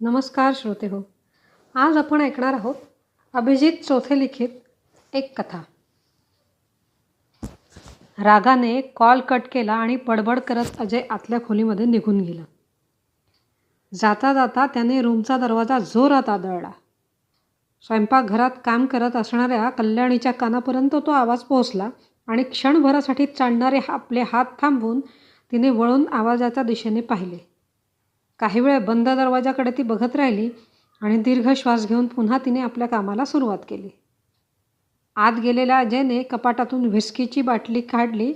नमस्कार श्रोते हो. आज आपण ऐकणार आहोत अभिजित चौथे लिखित एक कथा. रागाने कॉल कट केला आणि बडबड करत अजय आतल्या खोलीमध्ये निघून गेला. जाता जाता त्याने रूमचा दरवाजा जोरात आदळला. स्वयंपाकघरात काम करत असणाऱ्या कल्याणीच्या कानापर्यंत तो आवाज पोहोचला आणि क्षणभरासाठी चालणारे आपले हात थांबवून तिने वळून आवाजाच्या दिशेने पाहिले. काही वेळ बंद दरवाजाकडे ती बघत राहिली आणि दीर्घ श्वास घेऊन पुन्हा तिने आपल्या कामाला सुरुवात केली. आत गेलेल्या अजयने कपाटातून व्हिस्कीची बाटली काढली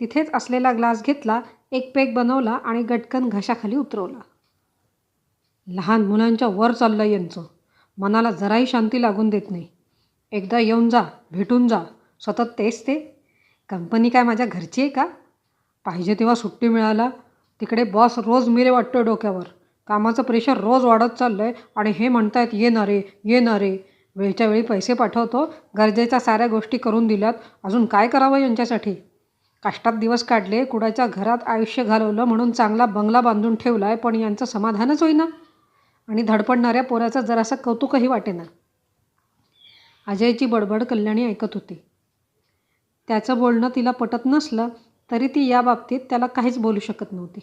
तिथेच असलेला ग्लास घेतला एक पेक बनवला आणि गटकन घशाखाली उतरवला. लहान मुलांच्या वर चाललं यांचं. मनाला जराही शांती लागून देत नाही. एकदा येऊन जा भेटून जा. सतत तेच ते. कंपनी काय माझ्या घरची आहे का? पाहिजे तेव्हा सुट्टी मिळाला तिकडे बॉस रोज मिरे वाटतो डोक्यावर. कामाचं प्रेशर रोज वाढत चाललं आहे आणि हे म्हणतायत ये ना रे ये ना रे. वेळच्या वेळी पैसे पाठवतो गरजेच्या साऱ्या गोष्टी करून दिल्यात. अजून काय करावं यांच्यासाठी? काष्टात दिवस काढले कुडाच्या घरात आयुष्य घालवलं म्हणून चांगला बंगला बांधून ठेवला आहे पण यांचं समाधानच होईना. आणि धडपडणाऱ्या पोराचं जरासं कौतुकही वाटेना. अजयची बडबड कल्याणी ऐकत होती. त्याचं बोलणं तिला पटत नसलं तरी ती याबाबतीत त्याला काहीच बोलू शकत नव्हती.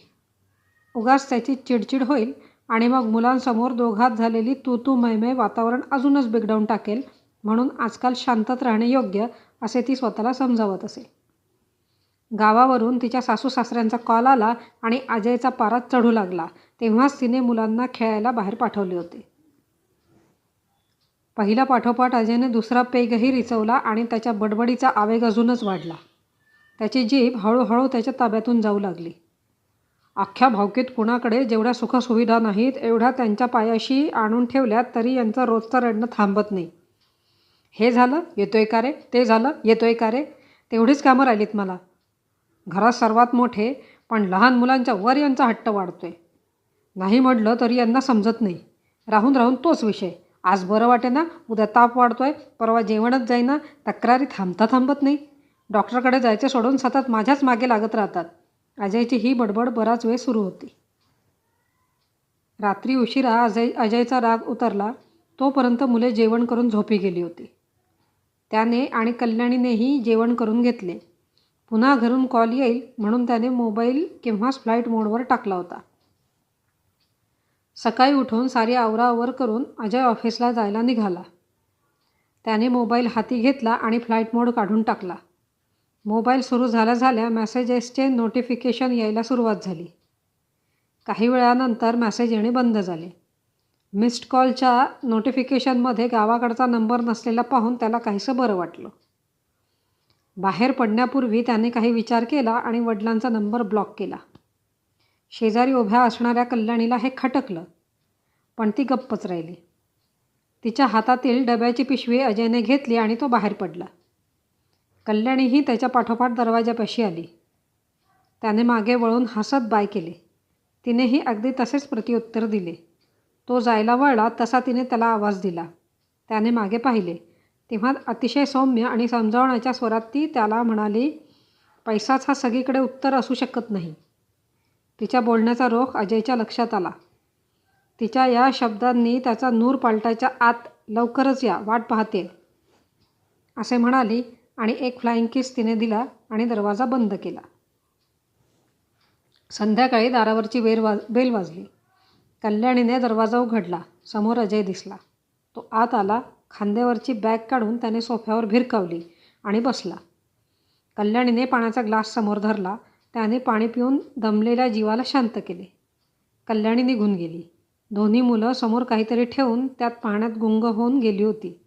उगाच त्याची चिडचिड होईल आणि मग मुलांसमोर दोघात झालेली तू तू मैमय वातावरण अजूनच बिघडवून टाकेल म्हणून आजकाल शांतत राहणे योग्य असे ती स्वतःला समजावत असे. गावावरून तिच्या सासू सासऱ्यांचा कॉल आला आणि अजयचा पारा चढू लागला. तेव्हाच तिने मुलांना खेळायला बाहेर पाठवले होते. पहिला पाठोपाठ अजयने दुसरा पेगही रिचवला आणि त्याच्या बडबडीचा आवेग अजूनच वाढला. त्याची जीभ हळूहळू त्याच्या ताब्यातून जाऊ लागली. अख्ख्या भावकीत कुणाकडे जेवढ्या सुखसुविधा नाहीत एवढ्या त्यांच्या पायाशी आणून ठेवल्यात तरी यांचं रोजचं रडणं थांबत नाही. हे झालं येतोय का रे? ते झालं येतोय का रे? तेवढीच कामं राहिलीत मला. घरात सर्वात मोठे पण लहान मुलांच्या वर यांचा हट्ट वाढतोय. नाही म्हटलं तरी यांना समजत नाही. राहून राहून तोच विषय. आज बरं वाटे ना उद्या ताप वाढतोय परवा जेवणच जाईना तक्रारी थांबता थांबत नाही. डॉक्टरकडे जायचे सोडून सतत माझ्याच मागे लागत राहतात. अजयची ही बडबड बराच वेळ सुरू होती. रात्री उशिरा अजय अजयचा राग उतरला. तोपर्यंत मुले जेवण करून झोपी गेली होती. त्याने आणि कल्याणीनेही जेवण करून घेतले. पुन्हा घरून कॉल येईल म्हणून त्याने मोबाईल केव्हाच फ्लाईट मोडवर टाकला होता. सकाळी उठून सारी आवराआवर करून अजय ऑफिसला जायला निघाला. त्याने मोबाईल हाती घेतला आणि फ्लाईट मोड काढून टाकला. मोबाईल सुरू झाल्या झाल्या मॅसेजेसचे नोटिफिकेशन यायला सुरुवात झाली. काही वेळानंतर मॅसेज येणे बंद झाले. मिस्ड कॉलच्या नोटिफिकेशनमध्ये गावाकडचा नंबर नसलेला पाहून त्याला काहीसं बरं वाटलं. बाहेर पडण्यापूर्वी त्याने काही विचार केला आणि वडिलांचा नंबर ब्लॉक केला. शेजारी उभ्या असणाऱ्या कल्याणीला हे खटकलं पण ती गप्पच राहिली. तिच्या हातातील डब्याची पिशवी अजयने घेतली आणि तो बाहेर पडला. कल्याणीही त्याच्या पाठोपाठ दरवाजापाशी आली. त्याने मागे वळून हसत बाय केले. तिनेही अगदी तसेच प्रत्युत्तर दिले. तो जायला वळला तसा तिने त्याला आवाज दिला. त्याने मागे पाहिले. तेव्हा अतिशय सौम्य आणि समजावण्याच्या स्वरात ती त्याला म्हणाली पैसाच हा सगळीकडे उत्तर असू शकत नाही. तिच्या बोलण्याचा रोख अजयच्या लक्षात आला. तिच्या या शब्दांनी त्याचा नूर पालटायच्या आत लवकरच या वाट पाहते असे म्हणाली आणि एक फ्लाईंग किस तिने दिला आणि दरवाजा बंद केला. संध्याकाळी दारावरची वेर वाज बेल वाजली. कल्याणीने दरवाजा उघडला. समोर अजय दिसला. तो आत आला खांद्यावरची बॅग काढून त्याने सोफ्यावर भिरकावली आणि बसला. कल्याणीने पाण्याचा ग्लास समोर धरला. त्याने पाणी पिऊन दमलेल्या जीवाला शांत केले. कल्याणी निघून गेली. दोन्ही मुलं समोर काहीतरी ठेवून त्यात पाण्यात गुंग होऊन गेली होती.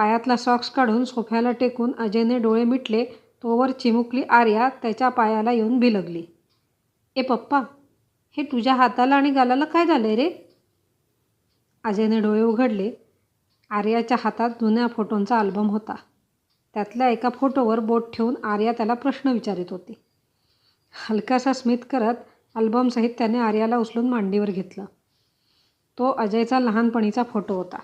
पायातला सॉक्स काढून सोफ्याला टेकून अजयने डोळे मिटले तोवर चिमुकली आर्या त्याच्या पायाला येऊन भिलगली. ए पप्पा हे तुझ्या हाताला आणि गालाला काय झालं रे? अजयने डोळे उघडले. आर्याच्या हातात जुन्या फोटोंचा अल्बम होता. त्यातल्या एका फोटोवर बोट ठेवून आर्या त्याला प्रश्न विचारित होती. हलकासा स्मित करत अल्बमसहित त्याने आर्याला उचलून मांडीवर घेतलं. तो अजयचा लहानपणीचा फोटो होता.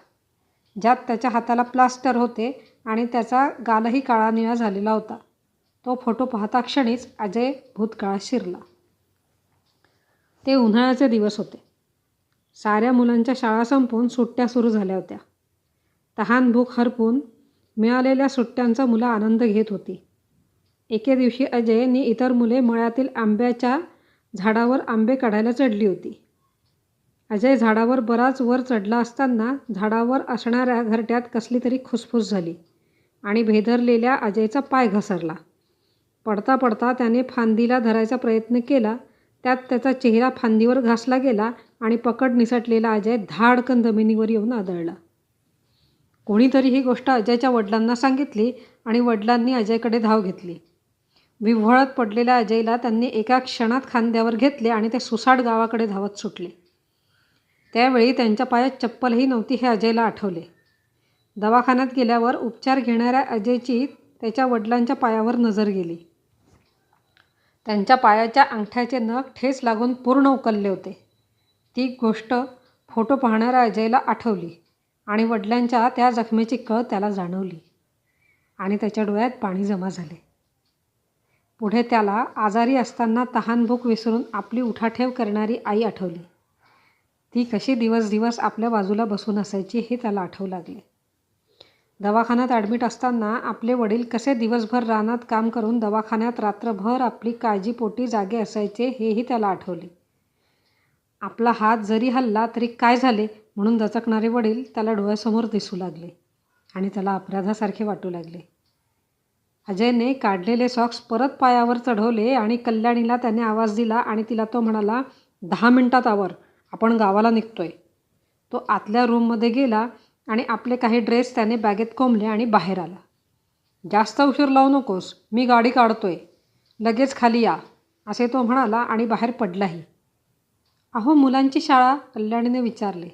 ज्यात त्याच्या हाताला प्लास्टर होते आणि त्याचा गालही काळा निळा झालेला होता. तो फोटो पाहता क्षणीच अजय भूतकाळात शिरला. ते उन्हाळ्याचे दिवस होते. साऱ्या मुलांच्या शाळा संपून सुट्ट्या सुरू झाल्या होत्या. तहान भूक हरपून मिळालेल्या सुट्ट्यांचा मुलं आनंद घेत होती. एके दिवशी अजयने इतर मुले मळ्यातील आंब्याच्या झाडावर आंबे काढायला चढली होती. अजय झाडावर बराच वर चढला असताना झाडावर असणाऱ्या घरट्यात कसली तरी खुसफुस झाली आणि भेदरलेल्या अजयचा पाय घसरला. पडता पडता त्याने फांदीला धरायचा प्रयत्न केला त्यात त्याचा चेहरा फांदीवर घासला गेला आणि पकड निसटलेला अजय धाडकन जमिनीवर येऊन आदळला. कोणीतरी ही गोष्ट अजयच्या वडिलांना सांगितली आणि वडिलांनी अजयकडे धाव घेतली. विव्हळत पडलेल्या अजयला त्यांनी एका क्षणात खांद्यावर घेतले आणि ते सुसाट गावाकडे धावत सुटले. त्यावेळी त्यांच्या पायात चप्पलही नव्हती हे अजयला आठवले. दवाखान्यात गेल्यावर उपचार घेणाऱ्या अजयची त्याच्या वडिलांच्या पायावर नजर गेली. त्यांच्या पायाच्या अंगठ्याचे नख ठेस लागून पूर्ण उकलले होते. ती गोष्ट फोटो पाहणाऱ्या अजयला आठवली आणि वडिलांच्या त्या जखमेची कळ त्याला जाणवली आणि त्याच्या डोळ्यात पाणी जमा झाले. पुढे त्याला आजारी असताना तहानभूक विसरून आपली उठाठेव करणारी आई आठवली. ती कशी दिवस दिवस आपल्या बाजूला बसून असायची हे त्याला आठवू लागले. दवाखान्यात ॲडमिट असताना आपले वडील कसे दिवसभर रानात काम करून दवाखान्यात रात्रभर आपली काळजीपोटी जागे असायचे हेही त्याला आठवले. आपला हात जरी हल्ला तरी काय झाले म्हणून दचकणारे वडील त्याला डोळ्यासमोर दिसू लागले आणि त्याला अपराधासारखे वाटू लागले. अजयने काढलेले सॉक्स परत पायावर चढवले आणि कल्याणीला त्याने आवाज दिला आणि तिला तो म्हणाला दहा मिनटात आवर. आपण गावाला निघतोय. तो आतल्या रूममध्ये गेला आणि आपले काही ड्रेस त्याने बॅगेत कोंबले आणि बाहेर आला. जास्त उशीर लावू नकोस मी गाडी काढतोय. लगेच खाली या असे तो म्हणाला आणि बाहेर पडलाही. अहो मुलांची शाळा कल्याणीने विचारले.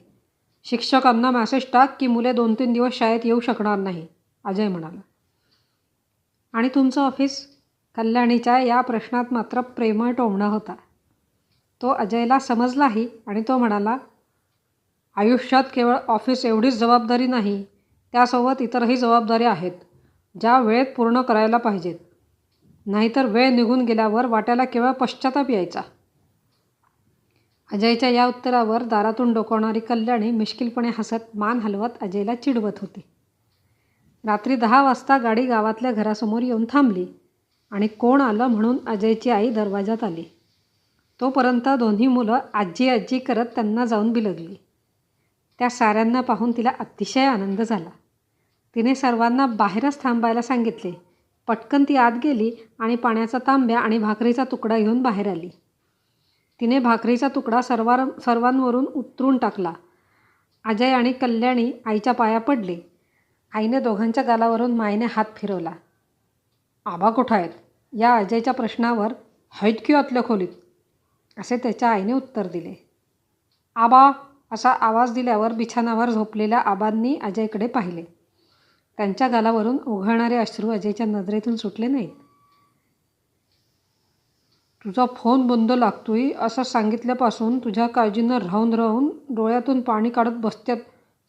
शिक्षकांना मॅसेज टाक की मुले दोन तीन दिवस शाळेत येऊ शकणार नाही अजय म्हणाला. आणि तुमचं ऑफिस कल्याणीच्या या प्रश्नात मात्र प्रेमळ टोमणा होता. तो अजयला समजलाही आणि तो म्हणाला आयुष्यात केवळ ऑफिस एवढीच जबाबदारी नाही त्यासोबत इतरही जबाबदाऱ्या आहेत ज्या वेळेत पूर्ण करायला पाहिजेत. नाहीतर वेळ निघून गेल्यावर वाट्याला केवळ पश्चाताप यायचा. अजयच्या या उत्तरावर दारातून डोकावणारी कल्याणी मिश्किलपणे हसत मान हलवत अजयला चिडवत होती. रात्री दहा वाजता गाडी गावातल्या घरासमोर येऊन थांबली आणि कोण आलं म्हणून अजयची आई दरवाजात आली. तोपर्यंत दोन्ही मुलं आजी आजी करत त्यांना जाऊन बिलगली. त्या साऱ्यांना पाहून तिला अतिशय आनंद झाला. तिने सर्वांना बाहेरच थांबायला सांगितले. पटकन ती आत गेली आणि पाण्याचा तांब्या आणि भाकरीचा तुकडा घेऊन बाहेर आली. तिने भाकरीचा तुकडा सर्वार सर्वांवरून उतरून टाकला. अजय आणि कल्याणी आईच्या पाया पडले. आईने दोघांच्या गालावरून मायने हात फिरवला. आबा कुठं आहेत? या अजयच्या प्रश्नावर हैत की आतल्या खोलीत? असे त्याच्या आईने उत्तर दिले. आबा असा आवाज दिल्यावर बिछाणावर झोपलेल्या आबांनी अजयकडे पाहिले. त्यांच्या गालावरून उघळणारे अश्रू अजयच्या नजरेतून सुटले नाहीत. तुझा फोन बंद लागतोय असं सांगितल्यापासून तुझ्या काळजीनं राहून राहून डोळ्यातून पाणी काढत बसत्यात.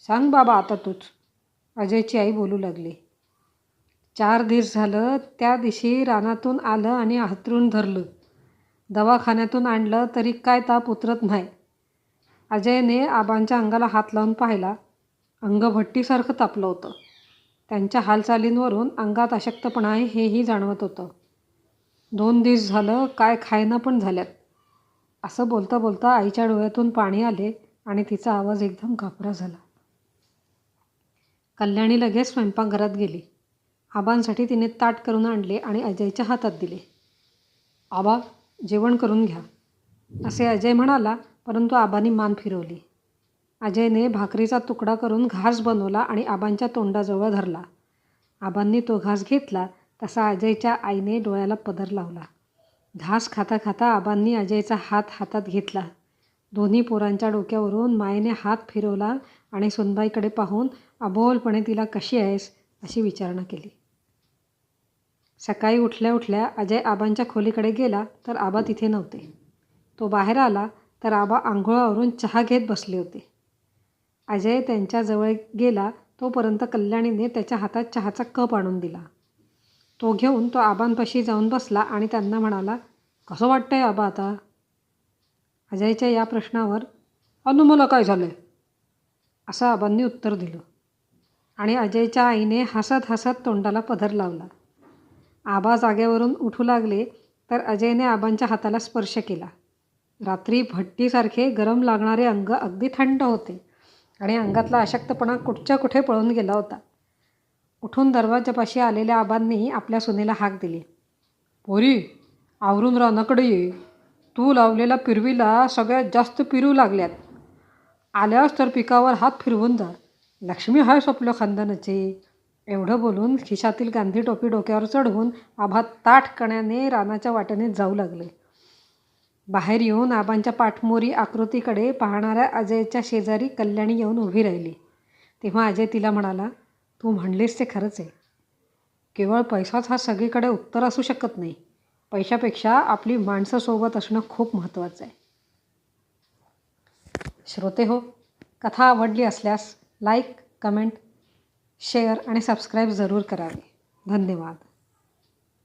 सांग बाबा आता तूच. अजयची आई बोलू लागली. चार दिवस झालं त्या दिवशी रानातून आलं आणि हातरून धरलं. दवाखान्यातून आणलं तरी काय ताप उतरत नाही. अजयने आबांच्या अंगाला हात लावून पाहिला. अंग भट्टीसारखं तापलं होतं. त्यांच्या हालचालींवरून अंगात अशक्तपणा आहे हेही जाणवत होतं. दोन दिवस झालं काय खायना पण झाल्यात. असं बोलता बोलता आईच्या डोळ्यातून पाणी आले आणि तिचा आवाज एकदम घाबरा झाला. कल्याणी लगेच स्वयंपाकघरात गेली. आबांसाठी तिने ताट करून आणले आणि अजयच्या हातात दिले. आबा जेवण करून घ्या. असे अजय म्हणाला परंतु आबांनी मान फिरवली. अजयने भाकरीचा तुकडा करून घास बनवला आणि आबांच्या तोंडाजवळ धरला. आबांनी तो घास घेतला तसा अजयच्या आईने डोळ्याला पदर लावला. घास खाता खाता आबांनी अजयचा हात हातात घेतला. दोन्ही पोरांच्या डोक्यावरून मायेने हात फिरवला आणि सुनबाईकडे पाहून अबोलपणे तिला कशी आहेस? अशी विचारणा केली. सकाळी उठल्या उठल्या अजय आबांच्या खोलीकडे गेला तर आबा तिथे नव्हते. तो बाहेर आला तर आबा आंघोळावरून चहा घेत बसले होते. अजय त्यांच्याजवळ गेला तोपर्यंत कल्याणीने त्याच्या हातात चहाचा कप आणून दिला. तो घेऊन तो आबांपाशी जाऊन बसला आणि त्यांना म्हणाला कसं वाटतंय आबा आता? अजयच्या या प्रश्नावर अनु मला काय झालं असं आबांनी उत्तर दिलं. आणि अजयच्या आईने हसत हसत तोंडाला पदर लावला. आबा जागेवरून उठू लागले तर अजयने आबांच्या हाताला स्पर्श केला. रात्री भट्टीसारखे गरम लागणारे अंग अगदी थंड होते आणि अंगातला अशक्तपणा कुठच्या कुठे पळून गेला होता. उठून दरवाजापाशी आलेल्या आबांनी आपल्या सुनेला हाक दिली. पोरी आवरून रानाकडे ये. तू लावलेल्या पिरवीला सगळ्यात जास्त पिरू लागल्यात. आल्यास तर पिकावर हात फिरवून जा. लक्ष्मी हायस आपल्या खानदानाची. एवढं बोलून खिशातील गांधी टोपी डोक्यावर चढवून आभा ताठकण्याने रानाच्या वाटेने जाऊ लागले. बाहेर येऊन आबांच्या पाठमोरी आकृतीकडे पाहणाऱ्या अजयच्या शेजारी कल्याणी येऊन उभी राहिली. तेव्हा अजय तिला म्हणाला तू म्हणलीस ते खरंच आहे. केवळ पैसाच हा सगळीकडे उत्तर असू शकत नाही. पैशापेक्षा आपली माणसं सोबत असणं खूप महत्त्वाचं आहे. श्रोते हो कथा आवडली असल्यास लाईक कमेंट शेअर आणि सबस्क्राईब जरूर करावे. धन्यवाद.